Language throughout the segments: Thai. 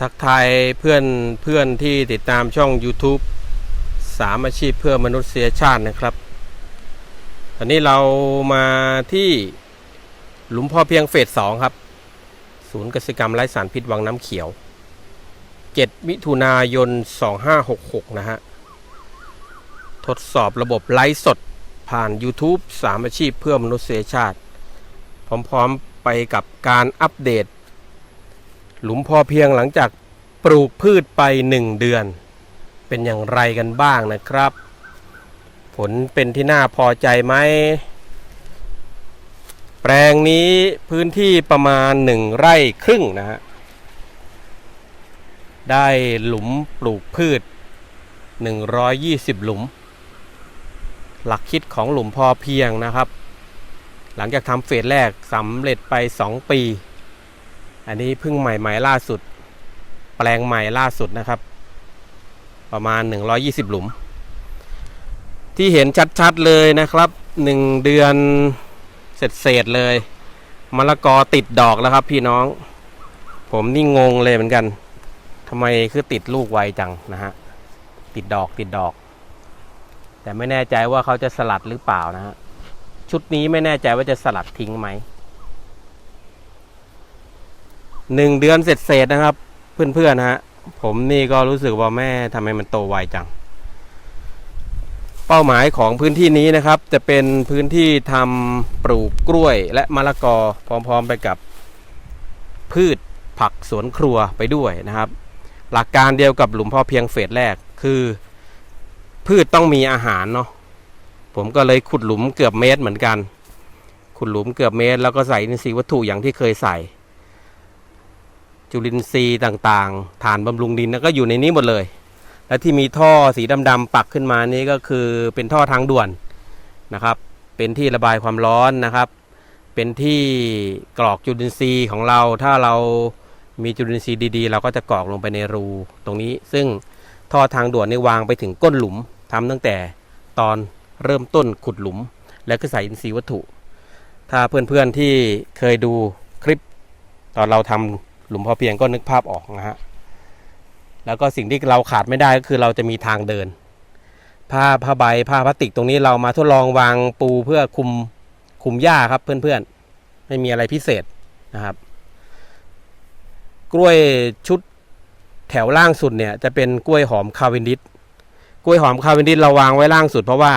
ทักทายเพื่อนเพื่อนที่ติดตามช่อง YouTube สามอาชีพเพื่อมนุษยชาตินะครับตอนนี้เรามาที่หลุมพ่อเพียงเฟสสองครับ ศูนย์กสิกรรมไร้สารพิษวังน้ำเขียว 7 มิถุนายน 2566 นะฮะ ทดสอบระบบไลฟ์สดผ่าน YouTube สามอาชีพเพื่อมนุษยชาติ พร้อมๆไปกับการอัปเดต หลุมพอเพียงหลังจากปลูกพืชไป 1 เดือน เป็นอย่างไรกันบ้างนะครับ ผลเป็นที่น่าพอใจไหม แปลงนี้พื้นที่ประมาณ 1 ไร่ครึ่งนะฮะได้หลุมปลูกพืช 120 หลุม หลักคิดของหลุมพอเพียงนะครับ หลังจากทำเฟสแรกสำเร็จไป 2 ปี อันนี้เพิ่งใหม่ๆล่าสุด แปลงใหม่ล่าสุดนะครับ ประมาณ 120 หลุม ที่เห็นชัดๆเลยนะครับ 1 เดือนเสร็จๆเลยมะละกอติดดอกแล้วครับพี่น้อง ผมนี่งงเลยเหมือนกันทำไมคือติดลูกไวจังนะฮะติดดอกติดดอก แต่ไม่แน่ใจว่าเขาจะสลัดหรือเปล่านะฮะชุดนี้ไม่แน่ใจว่าจะสลัดทิ้งไหม หนึ่งเดือนเสร็จเศษๆนะครับ เพื่อนๆนะฮะผมนี่ก็รู้สึกว่าแม่ทำไมมันโตไวจัง เป้าหมายของพื้นที่นี้นะครับ จะเป็นพื้นที่ทำปลูกกล้วยและมะละกอพร้อมๆไปกับ พืชผักสวนครัวไปด้วยนะครับ หลักการเดียวกับหลุมพ่อเพียงเฟสแรกคือ พืชต้องมีอาหารเนาะผมก็เลยขุดหลุมเกือบเมตรเหมือนกัน ขุดหลุมเกือบเมตร แล้วก็ใส่อินทรีย์วัตถุอย่างที่เคยใส่ จุลินทรีย์ต่างๆ ฐานบำรุงดินก็อยู่ในนี้หมดเลย และที่มีท่อสีดำๆปักขึ้นมานี่ก็คือเป็นท่อทางด่วนนะครับ เป็นที่ระบายความร้อนนะครับ เป็นที่กรอกจุลินทรีย์ของเรา ถ้าเรามีจุลินทรีย์ดีๆ เราก็จะกรอกลงไปในรูตรงนี้ ซึ่งท่อทางด่วนนี่วางไปถึงก้นหลุมทำตั้งแต่ตอนเริ่มต้นขุดหลุม แล้วก็ใส่อินทรีย์วัตถุ ถ้าเพื่อนๆที่เคยดูคลิปตอนเราทำ หลุมพอเพียงก็นึกภาพออกนะฮะแล้วก็สิ่งที่เราขาดไม่ได้ก็คือเราจะมีทางเดิน ผ้าผ้าใบผ้าพลาสติกตรงนี้เรามาทดลองวางปูเพื่อคุมคุมหญ้าครับเพื่อนๆ ไม่มีอะไรพิเศษนะครับ กล้วยชุดแถวล่างสุดเนี่ยจะเป็นกล้วยหอมคาเวนดิสกล้วยหอมคาเวนดิสเราวางไว้ล่างสุด เพราะว่า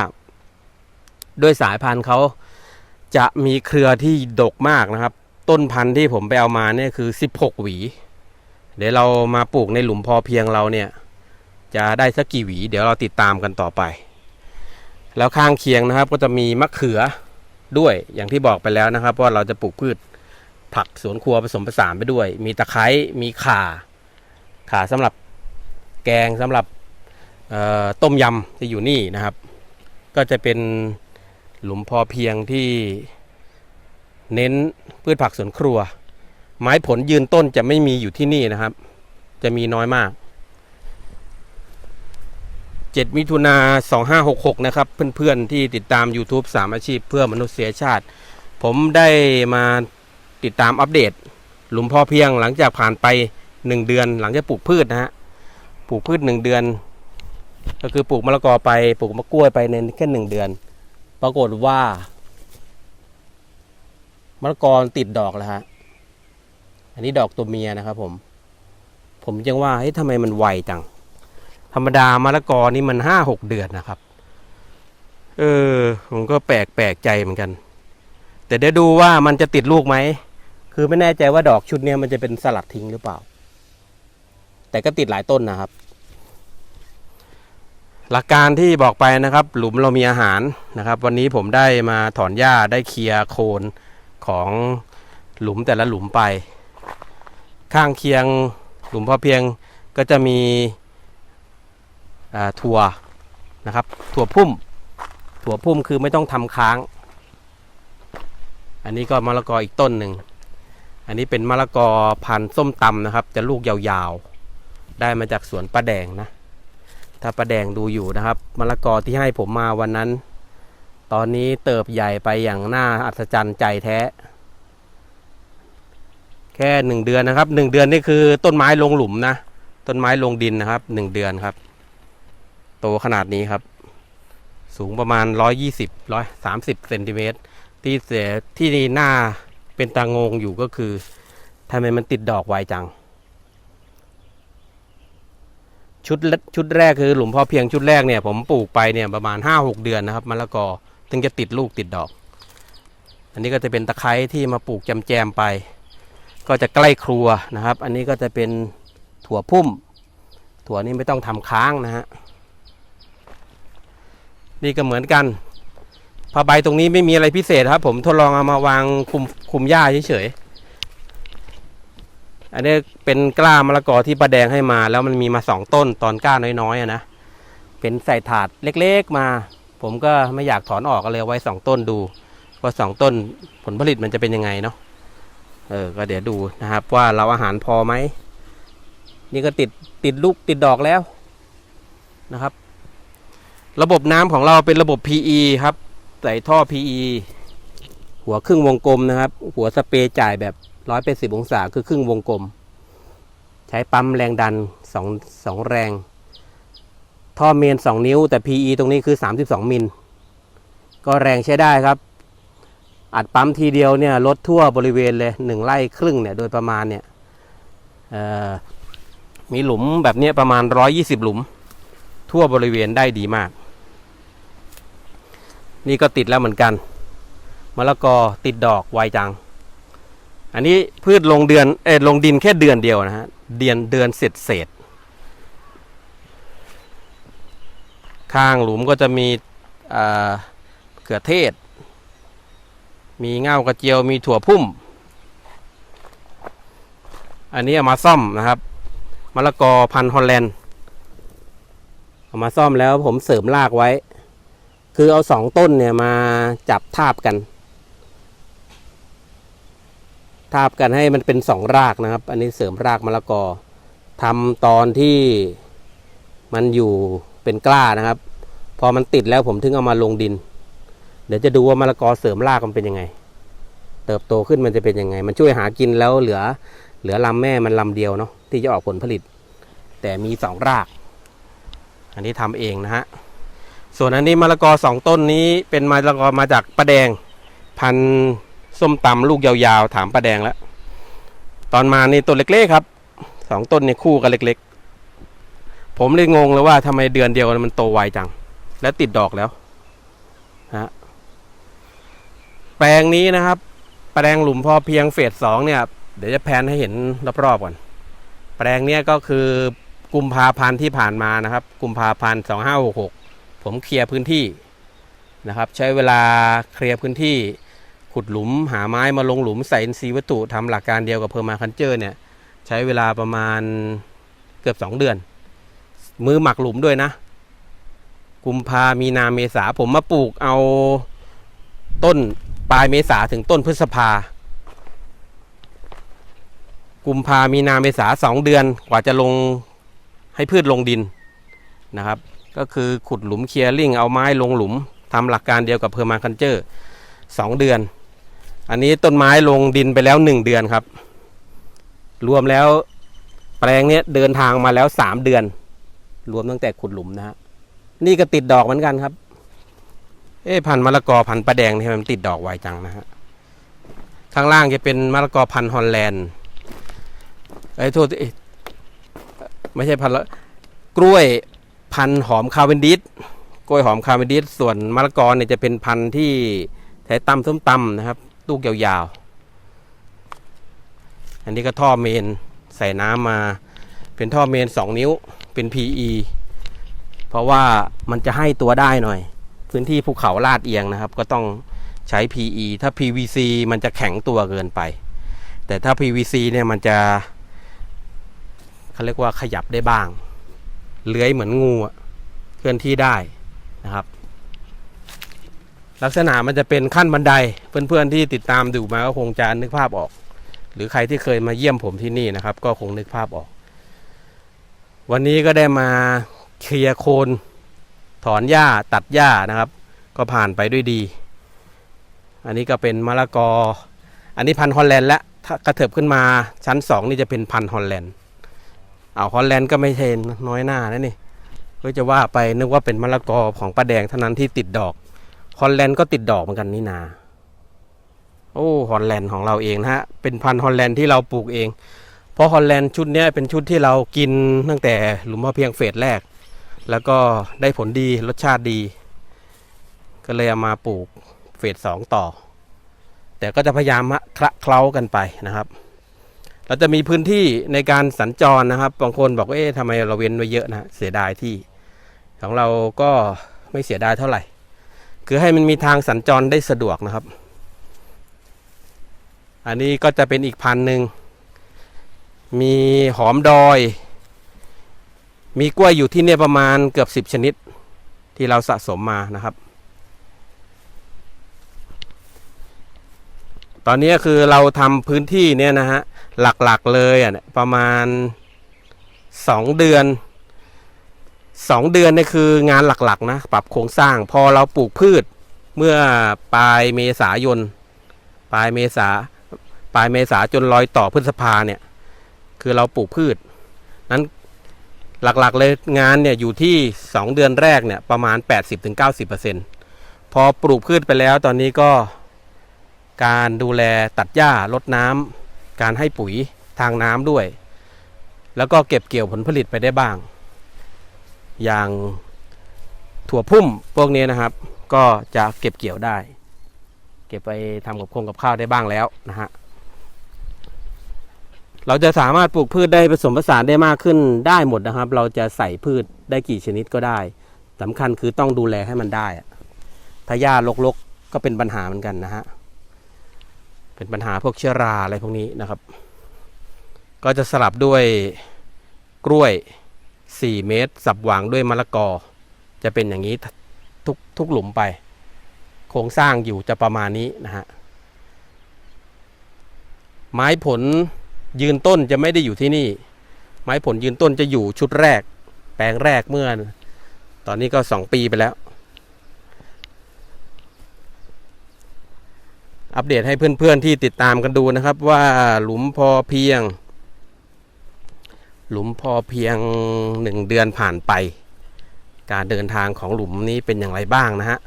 ด้วยสายพันธุ์เขาจะมีเครือที่ดกมากนะครับ ต้นพันธุ์ที่ผมไปเอามาเนี่ยคือ 16 หวี เดี๋ยวเรามาปลูกในหลุมพอเพียงเราเนี่ย จะได้สักกี่หวี เดี๋ยวเราติดตามกันต่อไป แล้วข้างเคียงนะครับ ก็จะมีมะเขือด้วยอย่างที่บอกไปแล้วนะครับว่าเราจะปลูกพืชผักสวนครัวผสมผสานไปด้วย มีตะไคร้มีข่า ข่าสำหรับแกงสำหรับต้มยำที่อยู่นี่นะครับ ก็จะเป็นหลุมพอเพียงที่ เน้นพืชผักสวนครัว ไม้ผลยืนต้นจะไม่มีอยู่ที่นี่นะครับ จะมีน้อยมาก 7 มิถุนา2566 นะครับ เพื่อนๆที่ติดตาม YouTube สามอาชีพเพื่อมนุษยชาติ ผมได้มาติดตามอัปเดต หลุมพ่อเพียงหลังจากผ่านไป 1 เดือนหลังจากปลูกพืชนะฮะปลูกพืช 1 เดือน ก็คือปลูกมะละกอไปปลูกมะกล้วยไปในแค่หนึ่งเดือน ปรากฏว่า มะละกอติดดอกแล้วฮะ อันนี้ดอกตัวเมียนะครับผม ผมยังว่าเฮ้ยทำไมมันไวจัง ธรรมดามะละกอนี่มันห้าหกเดือนนะครับ เออผมก็แปลกแปลกใจเหมือนกัน แต่เดี๋ยวดูว่ามันจะติดลูกไหม คือไม่แน่ใจว่าดอกชุดเนี้ยมันจะเป็นสลัดทิ้งหรือเปล่า แต่ก็ติดหลายต้นนะครับ หลักการที่บอกไปนะครับ หลุมเรามีอาหารนะครับ วันนี้ผมได้มาถอนหญ้าได้เคลียร์โคน ของหลุมแต่ละหลุมไป ข้างเคียงหลุมพอเพียงก็จะมีถั่วนะครับ ถั่วพุ่ม ถั่วพุ่มคือไม่ต้องทำค้าง อันนี้ก็มะละกออีกต้นหนึ่ง อันนี้เป็นมะละกอพันธุ์ส้มตำนะครับ จะลูกยาวๆ ได้มาจากสวนป้าแดงนะ ถ้าป้าแดงดูอยู่นะครับมะละกอที่ให้ผมมาวันนั้น ตอนนี้เติบใหญ่ไปอย่างน่าอัศจรรย์ใจแท้ แค่หนึ่งเดือนนะครับหนึ่งเดือนนี่คือต้นไม้ลงหลุมนะ ต้นไม้ลงดินนะครับหนึ่งเดือนครับ โตขนาดนี้ครับ สูงประมาณร้อยยี่สิบร้อยสามสิบเซนติเมตรที่เสียที่หน้าเป็นตางงอยู่ก็คือทำไมมันติดดอกไวจัง ชุดชุดแรกคือหลุมพอเพียงชุดแรกเนี่ย ผมปลูกไปเนี่ยประมาณห้าหกเดือนนะครับมะละกอ ถึงจะติดลูกติดดอก อันนี้ก็จะเป็นตะไคร้ที่มาปลูกแจมๆไป ก็จะใกล้ครัวนะครับ อันนี้ก็จะเป็นถั่วพุ่ม ถั่วนี้ไม่ต้องทำค้างนะฮะนี่ก็เหมือนกันผ้าใบตรงนี้ไม่มีอะไรพิเศษครับ ผมทดลองเอามาวางคุมคุมหญ้าเฉยๆอันนี้เป็นกล้ามะละกอที่ประแดงให้มา แล้วมันมีมาสองต้นตอนกล้าน้อยๆนะเป็นใส่ถาดเล็กๆมา ผมก็ไม่อยากถอนออกก็เลยไว้สองต้นดูว่าสองต้นผลผลิตมันจะเป็นยังไงเนาะเออ ก็เดี๋ยวดูนะครับ ว่าเราอาหารพอไหม นี่ก็ติดติดลูกติดดอกแล้วนะครับ ระบบน้ำของเราเป็นระบบ PE ครับใส่ท่อ PE หัวครึ่งวงกลมนะครับ หัวสเปรย์จ่ายแบบร้อยเป็นสิบองศาคือครึ่งวงกลม ใช้ปั๊มแรงดันสองสองแรง ท่อเมน 2 นิ้ว แต่ PE ตรงนี้คือ 32 มิล ก็แรงใช้ได้ครับ อัดปั๊มทีเดียวเนี่ยลดทั่วบริเวณเลยหนึ่งไร่ครึ่งเนี่ยโดยประมาณเนี่ยมีหลุมแบบนี้ประมาณ 120 หลุม ทั่วบริเวณได้ดีมาก นี่ก็ติดแล้วเหมือนกันมะละกอติดดอกไวจัง อันนี้พืชลงเดือนเออลงดินแค่เดือนเดียวนะฮะเดือนเดือนเสร็จเสร็ ข้างหลุมก็จะมีเอ่อเขือเทศ มีเง่ากระเจียวมีถั่วพุ่ม อันนี้เอามาซ่อมนะครับมะละกอพันฮอลแลนด์เอามาซ่อมแล้วผมเสริมรากไว้ คือเอาสองต้นเนี่ยมาจับทาบกัน ทาบกันให้มันเป็นสองรากนะครับ อันนี้เสริมรากมะละกอทำตอนที่มันอยู่ เป็นกล้านะครับ พอมันติดแล้วผมถึงเอามาลงดิน เดี๋ยวจะดูว่ามะละกอเสริมรากมันเป็นยังไง เติบโตขึ้นมันจะเป็นยังไง มันช่วยหากินแล้วเหลือ เหลือลำแม่มันลำเดียวเนาะที่จะออกผลผลิต แต่มีสองราก อันนี้ทำเองนะฮะส่วนอันนี้มะละกอสองต้นนี้เป็นมะละกอมาจากป้าแดง พันส้มตำลูกยาวๆ ถามป้าแดงแล้ว ตอนมานี่ต้นเล็กๆครับสองต้นเนี่ยคู่กันเล็กๆ ผมเลยงงเลยว่าทำไมเดือนเดียวมันโตไวจัง แล้วติดดอกแล้วฮะแปลงนี้นะครับ แปลงหลุมพอเพียงเฟสสองเนี่ย เดี๋ยวจะแพนให้เห็นรอบๆก่อนแปลงเนี้ยก็คือกุมภาพันธ์ที่ผ่านมานะครับกุมภาพันธ์สองห้าหกหกผมเคลียร์พื้นที่นะครับ ใช้เวลาเคลียร์พื้นที่ ขุดหลุมหาไม้มาลงหลุมใส่อินทรีย์วัตถุทำหลักการเดียวกับเพอร์มาคันเจอร์เนี่ย ใช้เวลาประมาณเกือบสองเดือน มือหมักหลุมด้วยนะ กุมภามีนาเมษาผมมาปลูกเอาต้นปลายเมษาถึงต้นพฤษภา กุมภามีนาเมษาสองเดือนกว่าจะลงให้พืชลงดินนะครับ ก็คือขุดหลุมเคลียร์ลิงเอาไม้ลงหลุมทำหลักการเดียวกับเพอร์มาคันเจอร์สองเดือน อันนี้ต้นไม้ลงดินไปแล้วหนึ่งเดือนครับ รวมแล้วแปลงเนี้ยเดินทางมาแล้วสามเดือน รวมตั้งแต่ขุดหลุมนะฮะนี่ก็ติดดอกเหมือนกันครับ เอ๊พันมะละกอพันปลาแดงนี่มันติดดอกไวจังนะฮะข้างล่างจะเป็นมะละกอพันฮอลแลนด์ไอ้โทษทีเอ๊ะไม่ใช่พันละกล้วยพันหอมคาเวนดิสกล้วยหอมคาเวนดิสส่วนมะละกอเนี่ยจะเป็นพันที่ใช้ตำส้มตำนะครับลูกยาวๆ อันนี้ก็ท่อเมนใส่น้ำมา เป็นท่อเมน2นิ้ว เป็น PE เพราะว่ามันจะให้ตัวได้หน่อย พื้นที่ภูเขาลาดเอียงนะครับ ก็ต้องใช้ PE ถ้า PVC มันจะแข็งตัวเกินไป แต่ถ้า PVC เนี่ยมันจะเขาเรียกว่าขยับได้บ้าง เลื้อยเหมือนงูเคลื่อนที่ได้นะครับ ลักษณะมันจะเป็นขั้นบันไดเพื่อนๆที่ติดตามดูมาก็คงจะนึกภาพออก หรือใครที่เคยมาเยี่ยมผมที่นี่นะครับ ก็คงนึกภาพออก วันนี้ก็ได้มาเคลียร์โคนถอนหญ้าตัดหญ้านะครับ ก็ผ่านไปด้วยดี อันนี้ก็เป็นมะละกอ อันนี้พันธุ์ฮอลแลนด์และถ้ากระเถิบขึ้นมาชั้นสองนี่จะเป็นพันธุ์ฮอลแลนด์เอาฮอลแลนด์ก็ไม่ใช่น้อยหน้านะนี่ก็จะว่าไปนึกว่าเป็นมะละกอของป้าแดงเท่านั้นที่ติดดอกฮอลแลนด์ก็ติดดอกเหมือนกันนี่นา โอ้ฮอลแลนด์ของเราเองนะฮะเป็นพันธุ์ฮอลแลนด์ที่เราปลูกเอง เพราะฮอลแลนด์ชุดนี้เป็นชุดที่เรากินตั้งแต่หลุมพ่อเพียงเฟสแรก แล้วก็ได้ผลดีรสชาติดี ก็เลยเอามาปลูกเฟสสองต่อ แต่ก็จะพยายามคละเคล้ากันไปนะครับ เราจะมีพื้นที่ในการสัญจรนะครับบางคนบอกว่าเอ๊ะทำไมเราเว้นไว้เยอะนะเสียดายที่ ของเราก็ไม่เสียดายเท่าไหร่ คือให้มันมีทางสัญจรได้สะดวกนะครับ อันนี้ก็จะเป็นอีกพันหนึ่ง มีหอมดอย มีกล้วยอยู่ที่เนี่ยประมาณเกือบสิบชนิด ที่เราสะสมมานะครับ ตอนนี้คือเราทำพื้นที่เนี่ยนะฮะ หลักๆเลยอะประมาณสองเดือนสองเดือนเนี่ยคืองานหลักๆนะ ปรับโครงสร้างพอเราปลูกพืชเมื่อปลายเมษายน ปลายเมษาปลายเมษาจนรอยต่อพฤษภาเนี่ย คือเราปลูกพืช นั้นหลักๆเลยงานเนี่ยอยู่ที่ 2 เดือนแรกเนี่ยประมาณ 80-90%พอปลูกพืชไปแล้วตอนนี้ก็การดูแลตัดหญ้าลดน้ำการให้ปุ๋ยทางน้ำด้วย แล้วก็เก็บเกี่ยวผลผลิตไปได้บ้าง อย่างถั่วพุ่มพวกนี้นะครับ ก็จะเก็บเกี่ยวได้ เก็บไปทำกับโครงกับข้าวได้บ้างแล้วนะฮะ เราจะสามารถปลูกพืชได้ผสมผสานได้มากขึ้นได้หมดนะครับ เราจะใส่พืชได้กี่ชนิดก็ได้สำคัญคือต้องดูแลให้มันได้ถ้าหญ้ารกๆก็เป็นปัญหาเหมือนกันนะฮะเป็นปัญหาพวกเชื้อราอะไรพวกนี้นะครับ ก็จะสลับด้วยกล้วย 4 เมตร สับหวางด้วยมะละกอ จะเป็นอย่างนี้ทุกทุกหลุมไป โครงสร้างอยู่จะประมาณนี้นะฮะไม้ผล ยืนต้นจะไม่ได้อยู่ที่นี่ ไม้ผลยืนต้นจะอยู่ชุดแรก แปลงแรกเมื่อ ตอนนี้ก็สองปีไปแล้ว อัปเดตให้เพื่อนๆที่ติดตามกันดูนะครับ ว่าหลุมพอเพียง หลุมพอเพียงหนึ่งเดือนผ่านไป การเดินทางของหลุมนี้เป็นอย่างไรบ้างนะฮะ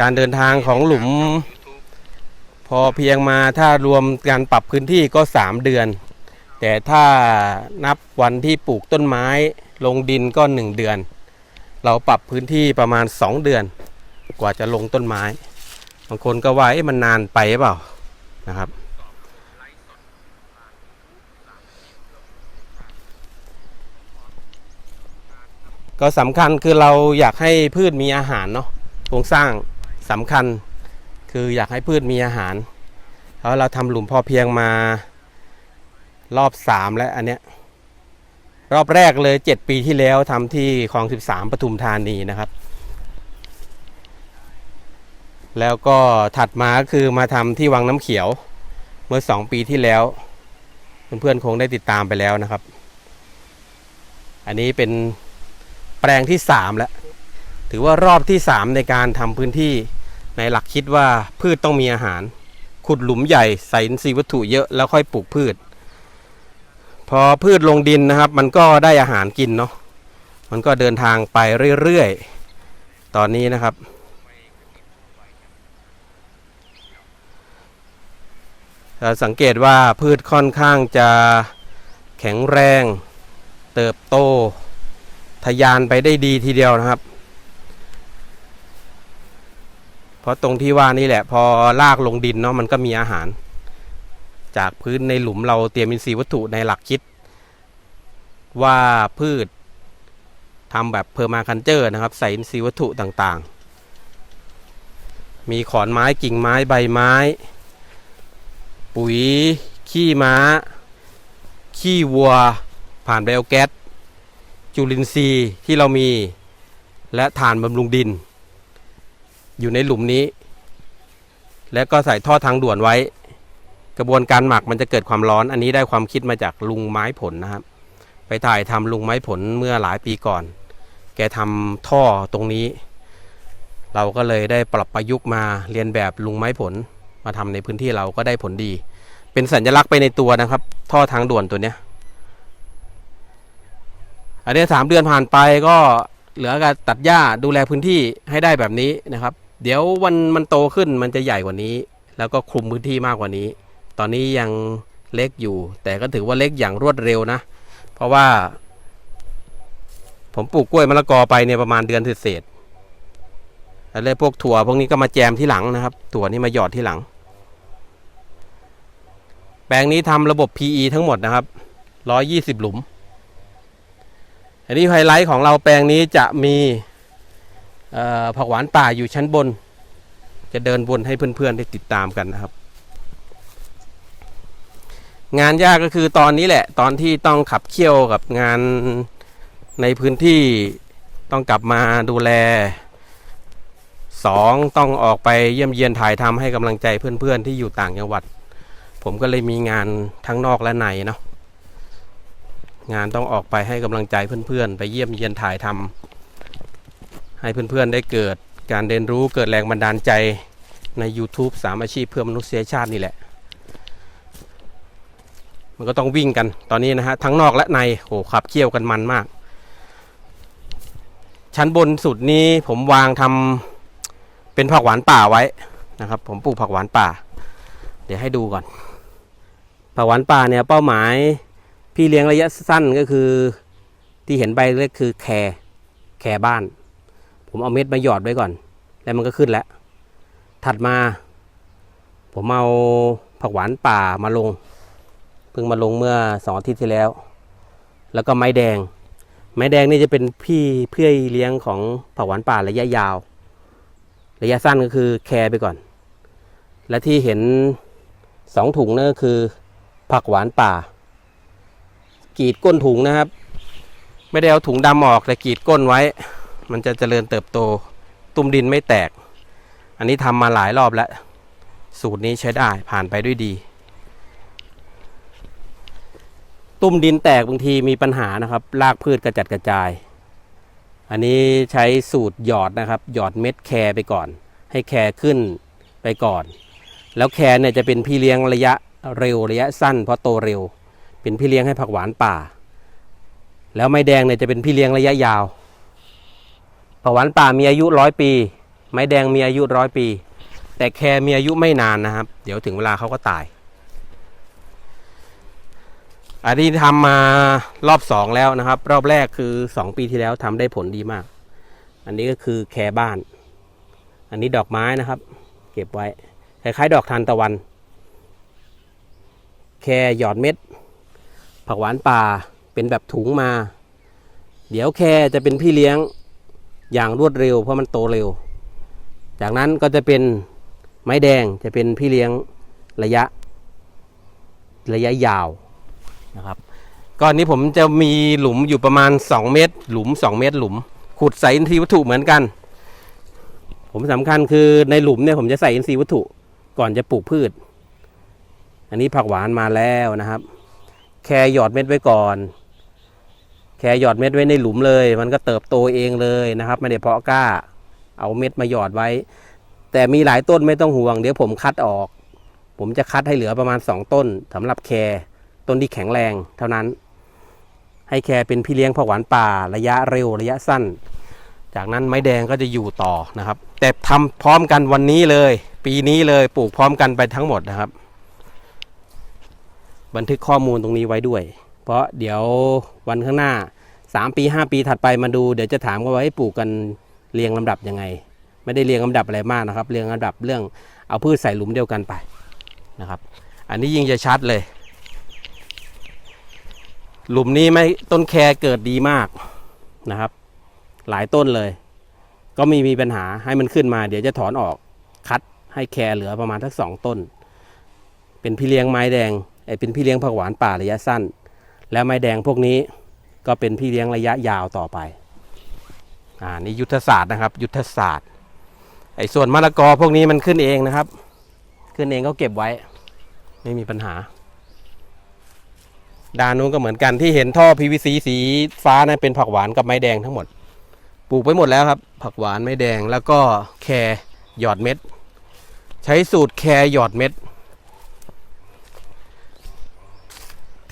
การเดินทางของหลุม พอเพียงมาถ้ารวมการปรับพื้นที่ก็ 3 เดือน แต่ถ้านับวันที่ปลูกต้นไม้ลงดินก็ 1 เดือน เราปรับพื้นที่ประมาณ 2 เดือน กว่าจะลงต้นไม้ บางคนก็ว่าเอ๊ะมันนานไปหรือเปล่านะครับก็สำคัญคือเราอยากให้พืชมีอาหารเนาะโครงสร้าง สำคัญคืออยากให้พืชมีอาหารแล้วเราทำหลุมพอเพียงมารอบสามแล้วอันเนี้ยรอบแรกเลยเจ็ดปีที่แล้วทำที่คลองสิบสามปทุมธานีนะครับ แล้วก็ถัดมาก็คือมาทำที่วังน้ำเขียวเมื่อสองปีที่แล้ว เพื่อนๆคงได้ติดตามไปแล้วนะครับ อันนี้เป็นแปลงที่สามแล้ว ถือว่ารอบที่สามในการทำพื้นที่ในหลักคิดว่าพืชต้องมีอาหาร ขุดหลุมใหญ่ใส่อินทรีย์วัตถุเยอะแล้วค่อยปลูกพืช พอพืชลงดินนะครับ มันก็ได้อาหารกินเนาะมันก็เดินทางไปเรื่อยๆ ตอนนี้นะครับ สังเกตว่าพืชค่อนข้างจะแข็งแรง เติบโต ทะยานไปได้ดีทีเดียวนะครับ เพราะตรงที่ว่านี่แหละ พอลากลงดินเนาะมันก็มีอาหาร จากพื้นในหลุมเราเตรียมอินทรีย์วัตถุในหลักคิด ว่าพืชทำแบบเพอร์มาคันเจอร์นะครับ ใส่อินทรีย์วัตถุต่างๆ มีขอนไม้กิ่งไม้ใบไม้ ปุ๋ย ขี้ม้า ขี้วัว ผ่านไบโอแก๊สจุลินทรีย์ที่เรามีและถ่านบำรุงดิน อยู่ในหลุมนี้ และก็ใส่ท่อทางด่วนไว้ กระบวนการหมักมันจะเกิดความร้อน อันนี้ได้ความคิดมาจากลุงไม้ผลนะครับ ไปถ่ายทำลุงไม้ผลเมื่อหลายปีก่อน แกทำท่อตรงนี้ เราก็เลยได้ปรับประยุกต์มาเรียนแบบลุงไม้ผลมาทำในพื้นที่เราก็ได้ผลดี เป็นสัญลักษณ์ไปในตัวนะครับ ท่อทางด่วนตัวเนี้ยอันนี้สามเดือนผ่านไปก็เหลือการตัดหญ้าดูแลพื้นที่ให้ได้แบบนี้นะครับ เดี๋ยววันมันโตขึ้นมันจะใหญ่กว่านี้ แล้วก็คลุมพื้นที่มากกว่านี้ ตอนนี้ยังเล็กอยู่ แต่ก็ถือว่าเล็กอย่างรวดเร็วนะ เพราะว่า ผมปลูกกล้วยมะละกอไปเนี่ยประมาณเดือนเศษๆแล้วพวกถั่วพวกนี้ก็มาแจมที่หลังนะครับ ถั่วนี่มาหยอดที่หลัง แปลงนี้ทำระบบ PE ทั้งหมดนะครับ120 หลุม อันนี้ไฮไลท์ของเราแปลงนี้จะมี ผักหวานป่าอยู่ชั้นบน จะเดินวนให้เพื่อนๆได้ติดตามกันนะครับ งานยากก็คือตอนนี้แหละ ตอนที่ต้องขับเคี่ยวกับงานในพื้นที่ต้องกลับมาดูแลสองต้องออกไปเยี่ยมเยียนถ่ายทำให้กำลังใจเพื่อนๆที่อยู่ต่างจังหวัด ผมก็เลยมีงานทั้งนอกและในเนาะงานต้องออกไปให้กำลังใจเพื่อนๆ ไปเยี่ยมเยียนถ่ายทำ ให้เพื่อนๆได้เกิดการเรียนรู้เกิดแรงบันดาลใจใน YouTube สามอาชีพเพื่อมนุษยชาตินี่แหละ มันก็ต้องวิ่งกันตอนนี้นะฮะทั้งนอกและในโอ้ขับเคี่ยวกันมันมาก ชั้นบนสุดนี้ผมวางทำเป็นผักหวานป่าไว้นะครับ ผมปลูกผักหวานป่า เดี๋ยวให้ดูก่อน ผักหวานป่าเนี่ยเป้าหมายพี่เลี้ยงระยะสั้นก็คือที่เห็นใบเล็กคือแคร์แคร์บ้าน ผมเอาเม็ดมาหยอดไว้ก่อน แล้วมันก็ขึ้นแล้ว ถัดมา ผมเอาผักหวานป่ามาลง เพิ่งมาลงเมื่อสองอาทิตย์ที่แล้ว แล้วก็ไม้แดง ไม้แดงนี่จะเป็นพี่เพื่อเลี้ยงของผักหวานป่าระยะยาว ระยะสั้นก็คือแคร์ไปก่อน และที่เห็นสองถุงนั่นก็คือ ผักหวานป่ากรีดก้นถุงนะครับ ไม่ได้เอาถุงดำออกแต่กรีดก้นไว้ มันจะเจริญเติบโต ตุ้มดินไม่แตก อันนี้ทำมาหลายรอบแล้ว สูตรนี้ใช้ได้ผ่านไปด้วยดี ตุ้มดินแตกบางทีมีปัญหานะครับรากพืชกระจัดกระจาย อันนี้ใช้สูตรหยอดนะครับ หยอดเม็ดแคร์ไปก่อน ให้แคร์ขึ้นไปก่อน แล้วแคร์เนี่ยจะเป็นพี่เลี้ยงระยะเร็วระยะสั้นเพราะโตเร็ว เป็นพี่เลี้ยงให้ผักหวานป่า แล้วไม้แดงเนี่ยจะเป็นพี่เลี้ยงระยะยาว ผักหวานป่ามีอายุร้อยปี ไม้แดงมีอายุร้อยปี แต่แครมีอายุไม่นานนะครับ เดี๋ยวถึงเวลาเขาก็ตาย อันนี้ทำมารอบสองแล้วนะครับ รอบแรกคือสองปีที่แล้วทำได้ผลดีมาก อันนี้ก็คือแครบ้าน อันนี้ดอกไม้นะครับ เก็บไว้คล้ายๆดอกทานตะวัน แครหยอดเม็ด ผักหวานป่าเป็นแบบถุงมา เดี๋ยวแครจะเป็นพี่เลี้ยง อย่างรวดเร็ว เพราะมันโตเร็ว จากนั้นก็จะเป็นไม้แดงจะเป็นพี่เลี้ยงระยะ ระยะยาวนะครับก้อนนี้ผมจะมีหลุมอยู่ประมาณ 2 เมตร หลุม 2 เมตรหลุม ขุดใส่อินทรีย์วัตถุเหมือนกัน ผมสำคัญคือในหลุมเนี่ยผมจะใส่อินทรีย์วัตถุก่อนจะปลูกพืช อันนี้ผักหวานมาแล้วนะครับ แค่หยอดเม็ดไว้ก่อน หยอดเม็ดไว้ในหลุมเลย มันก็เติบโตเองเลยนะครับ ไม่ได้เพาะกล้า เอาเม็ดมาหยอดไว้ แต่มีหลายต้นไม่ต้องห่วง เดี๋ยวผมคัดออก ผมจะคัดให้เหลือประมาณ 2 ต้นสำหรับแครต้นที่แข็งแรงเท่านั้น ให้แครเป็นพี่เลี้ยงผักหวานป่า ระยะเร็วระยะสั้น จากนั้นไม้แดงก็จะอยู่ต่อนะครับ แต่ทำพร้อมกันวันนี้เลย ปีนี้เลยปลูกพร้อมกันไปทั้งหมดนะครับ บันทึกข้อมูลตรงนี้ไว้ด้วย เพราะเดี๋ยววันข้างหน้า 3 ปี 5 ปีถัดไปมาดูเดี๋ยวจะถามกันว่าให้ปลูกกันเรียงลำดับยังไง ไม่ได้เรียงลำดับอะไรมากนะครับ เรียงลำดับเรื่องเอาพืชใส่หลุมเดียวกันไปนะครับ อันนี้ยิ่งจะชัดเลย หลุมนี้ไม่ต้นแครเกิดดีมากนะครับ หลายต้นเลย ก็มีมีปัญหาให้มันขึ้นมา เดี๋ยวจะถอนออกคัดให้แครเหลือประมาณทั้งสองต้น เป็นพี่เลี้ยงไม้แดงไอ้เป็นพี่เลี้ยงผักหวานป่าระยะสั้น แล้วไม้แดงพวกนี้ก็เป็นพี่เลี้ยงระยะยาวต่อไปอ่านี่ยุทธศาสตร์นะครับ ยุทธศาสตร์ ไอ้ส่วนมะละกอพวกนี้มันขึ้นเองนะครับ ขึ้นเองก็เก็บไว้ ไม่มีปัญหาด้านนู้นก็เหมือนกันที่เห็นท่อ PVC สีฟ้านะั้นเป็นผักหวานกับไม้แดงทั้งหมด ปลูกไปหมดแล้วครับ ผักหวานไม่แดงแล้วก็แครหยอดเม็ด ใช้สูตรแครหยอดเม็ด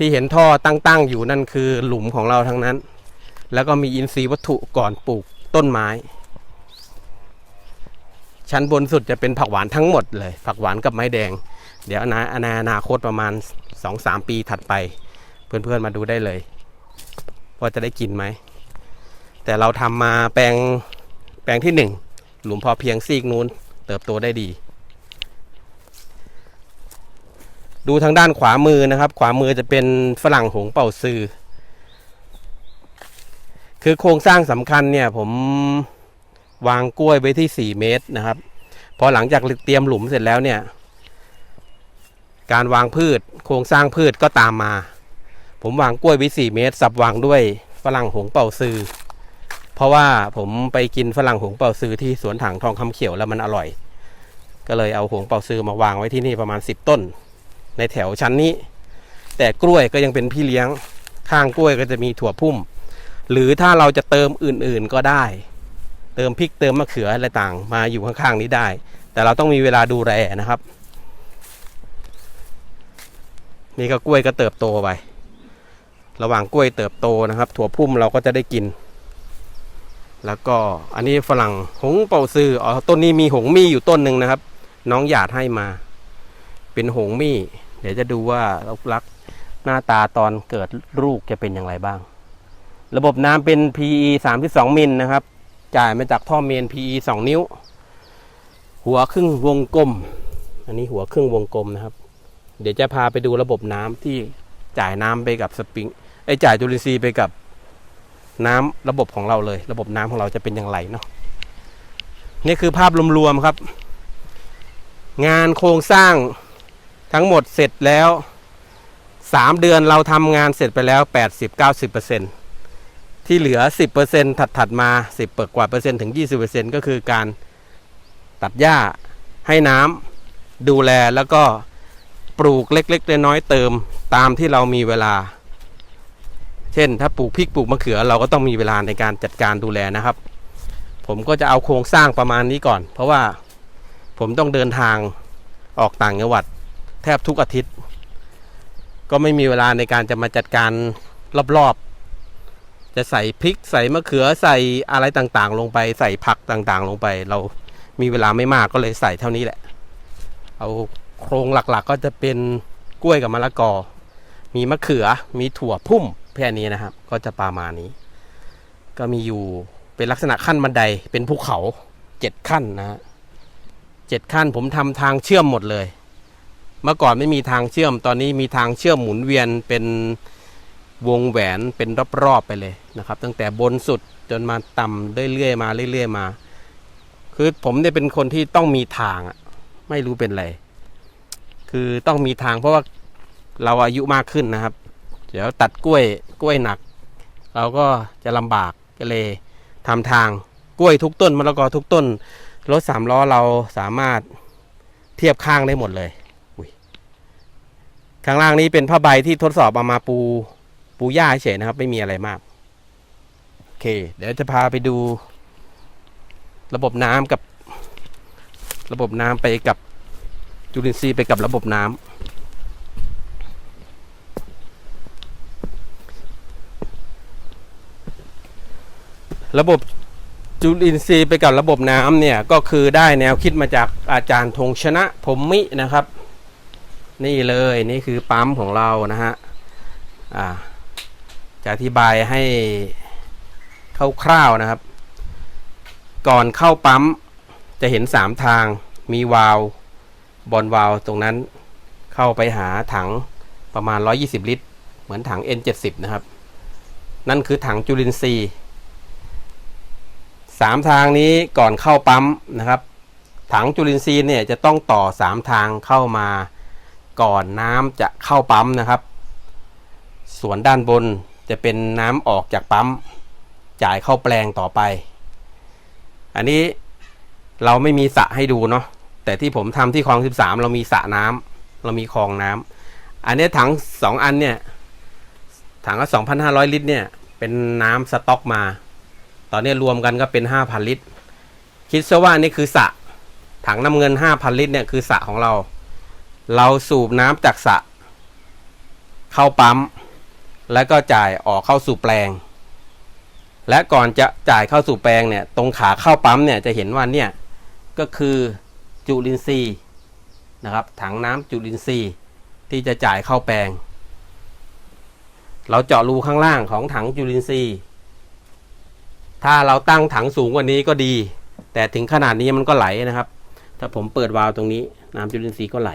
ที่เห็นท่อตั้งๆ อยู่นั่นคือหลุมของเราทั้งนั้น แล้วก็มีอินทรีย์วัตถุก่อนปลูกต้นไม้ ชั้นบนสุดจะเป็นผักหวานทั้งหมดเลย ผักหวานกับไม้แดง เดี๋ยวนาอนาอนาคตประมาณ 2-3 ปีถัดไป เพื่อนๆมาดูได้เลยว่าจะได้กินไหม แต่เราทำมาแปลงแปลงที่หนึ่งหลุมพอเพียงซีกนู้น เติบโตได้ดี ดูทางด้านขวามือนะครับ ขวามือจะเป็นฝรั่งหงเป่าซือ คือโครงสร้างสำคัญเนี่ยผมวางกล้วยไว้ที่ 4 เมตรนะครับ พอหลังจากเตรียมหลุมเสร็จแล้วเนี่ย การวางพืช โครงสร้างพืชก็ตามมา ผมวางกล้วยไว้ 4 เมตร สับวางด้วยฝรั่งหงเป่าซือ เพราะว่าผมไปกินฝรั่งหงเป่าซือที่สวนถังทองคำเขียวแล้วมันอร่อย ก็เลยเอาหงเป่าซือมาวางไว้ที่นี่ประมาณ 10 ต้น ในแถวชั้นนี้ แต่กล้วยก็ยังเป็นพี่เลี้ยงข้างกล้วยก็จะมีถั่วพุ่ม หรือถ้าเราจะเติมอื่นๆก็ได้ เติมพริกเติมมะเขืออะไรต่างมาอยู่ข้างๆนี้ได้ แต่เราต้องมีเวลาดูแลนะครับนี่ก็กล้วยก็เติบโตไประหว่างกล้วยเติบโตนะครับ ถั่วพุ่มเราก็จะได้กิน แล้วก็อันนี้ฝรั่งหงเป่าซืออ๋อต้นนี้มีหงมีอยู่ต้นหนึ่งนะครับ น้องหยาดให้มา เป็นหงมี่ เดี๋ยวจะดูว่าลักษณ์หน้าตาตอนเกิดลูกจะเป็นอย่างไรบ้าง ระบบน้ำเป็น PE 32 มิลนะครับ จ่ายมาจากท่อเมน PE 2 นิ้ว หัวครึ่งวงกลม อันนี้หัวครึ่งวงกลมนะครับ เดี๋ยวจะพาไปดูระบบน้ำที่จ่ายน้ำไปกับสปริงไอจ่ายจุลินทรีย์ไปกับน้ำระบบของเราเลย ระบบน้ำของเราจะเป็นอย่างไรเนาะนี่คือภาพรวมๆครับ งานโครงสร้าง ทั้งหมดเสร็จแล้วสามเดือนเราทำงานเสร็จไปแล้ว 80-90%ที่เหลือ 10%ถัดถัดๆมา 10เปิดกว่าเปอร์เซ็นต์ถึง 20%ก็คือการตัดหญ้าให้น้ำดูแลแล้วก็ปลูกเล็กๆน้อยๆเติมตามที่เรามีเวลา เช่น ถ้าปลูกพริกปลูกมะเขือเราก็ต้องมีเวลาในการจัดการดูแลนะครับ ผมก็จะเอาโครงสร้างประมาณนี้ก่อน เพราะว่าผมต้องเดินทางออกต่างจังหวัด แทบทุกอาทิตย์ ก็ไม่มีเวลาในการจะมาจัดการรอบๆ จะใส่พริกใส่มะเขือใส่อะไรต่างๆ ลงไปใส่ผักต่างๆ ลงไป เรามีเวลาไม่มากก็เลยใส่เท่านี้แหละ เอาโครงหลักๆก็จะเป็นกล้วยกับมะละกอ มีมะเขือมีถั่วพุ่มแค่นี้นะครับ ก็จะประมาณนี้ ก็มีอยู่เป็นลักษณะขั้นบันไดเป็นภูเขาเจ็ดขั้นนะฮะเจ็ดขั้นผมทำทางเชื่อมหมดเลย เมื่อก่อนไม่มีทางเชื่อม ตอนนี้มีทางเชื่อมหมุนเวียนเป็นวงแหวนเป็นรอบๆไปเลยนะครับ ตั้งแต่บนสุดจนมาต่ำเรื่อยๆมาเรื่อยๆมา คือผมเนี่ยเป็นคนที่ต้องมีทางอะไม่รู้เป็นไร คือต้องมีทางเพราะว่าเราอายุมากขึ้นนะครับ เดี๋ยวตัดกล้วยกล้วยหนัก เราก็จะลำบากก็เลยทำทางกล้วยทุกต้นมะละกอทุกต้นรถสามล้อเราสามารถเทียบข้างได้หมดเลย ข้างล่างนี้เป็นผ้าใบที่ทดสอบเอามาปูปูหญ้าเฉยนะครับ ไม่มีอะไรมาก โอเค เดี๋ยวจะพาไปดู ระบบน้ำกับ ระบบน้ำไปกับจุลินทรีย์ไปกับระบบน้ำระบบจุลินทรีย์ไปกับระบบน้ำเนี่ยก็คือได้แนวคิดมาจากอาจารย์ธงชนะพรมมินะครับ นี่เลยนี่คือปั๊มของเรานะฮะอ่าจะอธิบายให้คร่าวๆนะครับ ก่อนเข้าปั๊มจะเห็นสามทางมีวาลบอลวาลตรงนั้นเข้าไปหาถังประมาณ 120 ลิตร เหมือนถัง N70 นะครับ นั่นคือถังจุลินทรีย์สามทางนี้ก่อนเข้าปั๊มนะครับ ถังจุลินทรีย์เนี่ยจะต้องต่อสามทางเข้ามา ก่อนน้ำจะเข้าปั๊มนะครับ ส่วนด้านบนจะเป็นน้ำออกจากปั๊ม จ่ายเข้าแปลงต่อไป อันนี้เราไม่มีสระให้ดูเนาะแต่ที่ผมทำที่คลอง 13 เรามีสระน้ำเรามีคลองน้ำอันนี้ถังสองอันเนี่ยถังละ2,500 ลิตรเนี่ยเป็นน้ำสต๊อกมา ตอนนี้รวมกันก็เป็นห้าพันลิตร คิดซะว่านี่คือสระถังน้ำเงินห้าพันลิตรเนี่ยคือสระของเรา เราสูบน้ำจากสระเข้าปั๊ม แล้วก็จ่ายออกเข้าสู่แปลง และก่อนจะจ่ายเข้าสู่แปลงเนี่ย ตรงขาเข้าปั๊มเนี่ยจะเห็นว่าเนี่ยก็คือจุลินทรีย์นะครับ ถังน้ำจุลินทรีย์ที่จะจ่ายเข้าแปลง เราเจาะรูข้างล่างของถังจุลินทรีย์ถ้าเราตั้งถังสูงกว่านี้ก็ดี แต่ถึงขนาดนี้มันก็ไหลนะครับ ถ้าผมเปิดวาล์วตรงนี้น้ำจุลินทรีย์ก็ไหล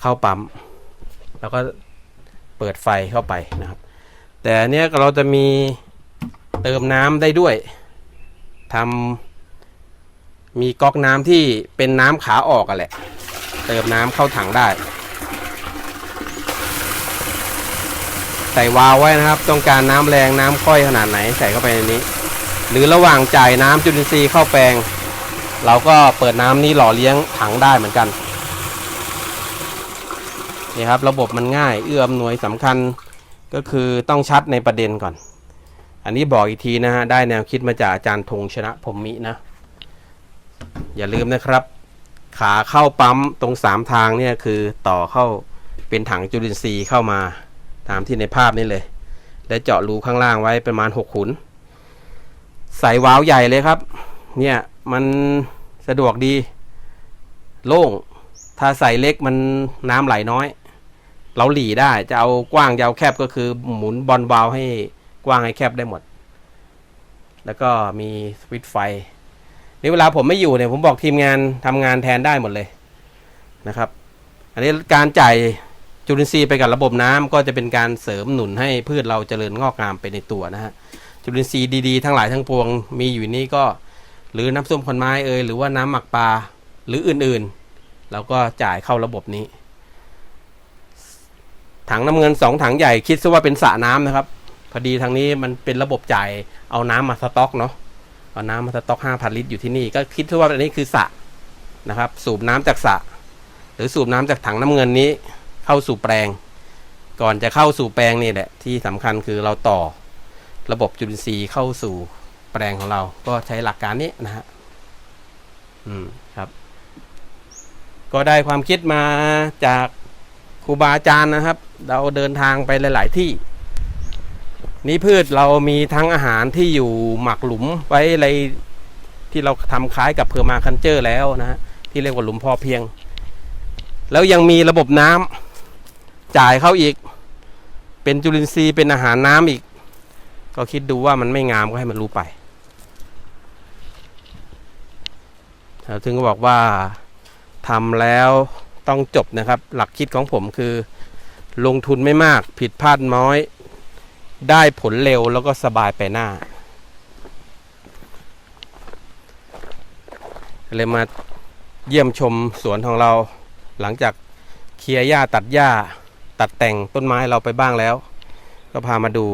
เข้าปั๊ม แล้วก็เปิดไฟเข้าไปนะครับ แต่เนี้ยเราจะมีเติมน้ำได้ด้วยทำมีก๊อกน้ำที่เป็นน้ำขาออกอะแหละ เติมน้ำเข้าถังได้ ใส่วาล์วไว้นะครับ ต้องการน้ำแรงน้ำค่อยขนาดไหนใส่เข้าไปในนี้ หรือระหว่างจ่ายน้ำจุลินทรีย์เข้าแปลง เราก็เปิดน้ำนี้หล่อเลี้ยงถังได้เหมือนกัน นี่ครับระบบมันง่าย เอื้ออำนวยสำคัญก็คือต้องชัดในประเด็นก่อน อันนี้บอกอีกทีนะฮะได้แนวคิดมาจากอาจารย์ธงชนะพรหมมินะ อย่าลืมนะครับ ขาเข้าปั๊มตรงสามทางเนี่ยคือต่อเข้าเป็นถังจุลินทรีย์เข้ามาตามที่ในภาพนี้เลย และเจาะรูข้างล่างไว้ประมาณ6ขุน ใส่วาล์วใหญ่เลยครับ เนี่ยมันสะดวกดี โล่ง ถ้าใส่เล็กมันน้ำไหลน้อย เราหลีได้จะเอากว้างจะเอาแคบก็คือหมุนบอลวาล์วให้กว้างให้แคบได้หมด แล้วก็มีสวิตไฟนี่เวลาผมไม่อยู่เนี่ยผมบอกทีมงานทำงานแทนได้หมดเลยนะครับ อันนี้การจ่ายจุลินทรีย์ไปกับระบบน้ำก็จะเป็นการเสริมหนุนให้พืชเราเจริญงอกงามไปในตัวนะฮะจุลินทรีย์ดีๆทั้งหลายทั้งปวงมีอยู่นี่ก็ หรือน้ำส้มคนไม้เอ่ยหรือว่าน้ำหมักปลาหรืออื่นๆ เราก็จ่ายเข้าระบบนี้ ถังน้ำเงินสองถังใหญ่คิดซะว่าเป็นสระน้ำนะครับ พอดีทางนี้มันเป็นระบบจ่ายเอาน้ำมาสต็อกเนาะเอาน้ำมาสต็อกห้าพันลิตรอยู่ที่นี่ ก็คิดซะว่าอันนี้คือสระนะครับ สูบน้ำจากสระหรือสูบน้ำจากถังน้ำเงินนี้เข้าสู่แปลง ก่อนจะเข้าสู่แปลงนี่แหละ ที่สำคัญคือเราต่อระบบจุลินทรีย์เข้าสู่แปลงของเรา ก็ใช้หลักการนี้นะฮะอืมครับ ก็ได้ความคิดมาจาก รูบาอาจารย์นะครับ เราเดินทางไปหลาย ๆ ที่ นี่พืชเรามีทั้งอาหารที่อยู่หมักหลุมไว้อะไรที่เราทำคล้ายกับเพอร์มาคันเจอร์แล้วนะฮะที่เรียกว่าหลุมพอเพียง แล้วยังมีระบบน้ำจ่ายเข้าอีก เป็นจุลินทรีย์เป็นอาหารน้ำอีก ก็คิดดูว่ามันไม่งามก็ให้มันรู้ไปถึงก็บอกว่าทำแล้ว ต้องจบนะครับ หลักคิดของผมคือ ลงทุนไม่มากผิดพลาดน้อย ได้ผลเร็วแล้วก็สบายไปหน้า เลยมาเยี่ยมชมสวนของเราหลังจากเคลียร์หญ้าตัดหญ้าตัดแต่งต้นไม้เราไปบ้างแล้ว ก็พามาดู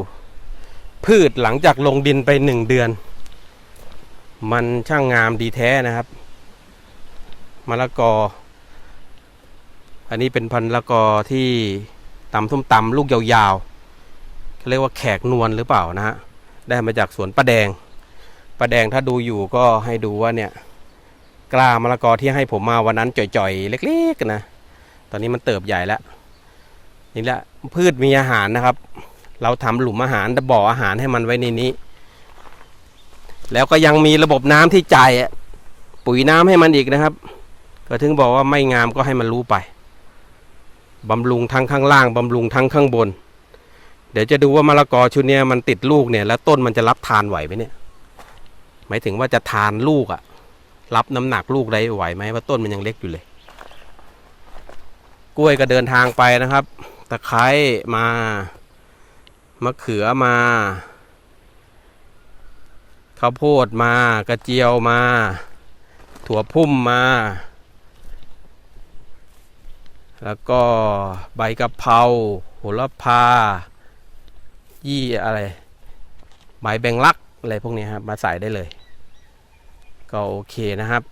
พืชหลังจากลงดินไปหนึ่งเดือน มันช่างงามดีแท้นะครับมะละกอ อันนี้เป็นพันละกอที่ตำส้มตำลูกยาวๆเขาเรียกว่าแขกนวลหรือเปล่านะฮะ ได้มาจากสวนป้าแดงป้าแดงถ้าดูอยู่ก็ให้ดูว่าเนี่ย กล้ามะละกอที่ให้ผมมาวันนั้นจ่อยๆ เล็กๆนะ ตอนนี้มันเติบใหญ่แล้วนี่แหละพืชมีอาหารนะครับ เราทำหลุมอาหารบ่ออาหารให้มันไว้ในนี้ แล้วก็ยังมีระบบน้ำที่จ่ายปุ๋ยน้ำให้มันอีกนะครับ ก็ถึงบอกว่าไม่งามก็ให้มันรู้ไป บำรุงทั้งข้างล่างบำรุงทั้งข้างบน เดี๋ยวจะดูว่ามะละกอชุดนี้มันติดลูกเนี่ยแล้วต้นมันจะรับทานไหวไหมเนี่ย หมายถึงว่าจะทานลูกอะรับน้ำหนักลูกได้ไหวไหมว่าต้นมันยังเล็กอยู่เลย กล้วยก็เดินทางไปนะครับตะไคร้มามะเขือมาข้าวโพดมากระเจียวมา ถั่วพุ่มมา แล้วก็ใบกะเพราโหระพา ยี่อะไรใบแบงลักอะไรพวกนี้ครับมาใส่ได้เลย ก็โอเคนะครับ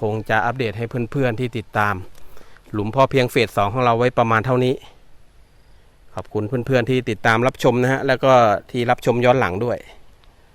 คงจะอัปเดตให้เพื่อนๆที่ติดตาม หลุมพ่อเพียงเฟสสองของเราไว้ประมาณเท่านี้ ขอบคุณเพื่อนๆที่ติดตามรับชมนะฮะแล้วก็ที่รับชมย้อนหลังด้วย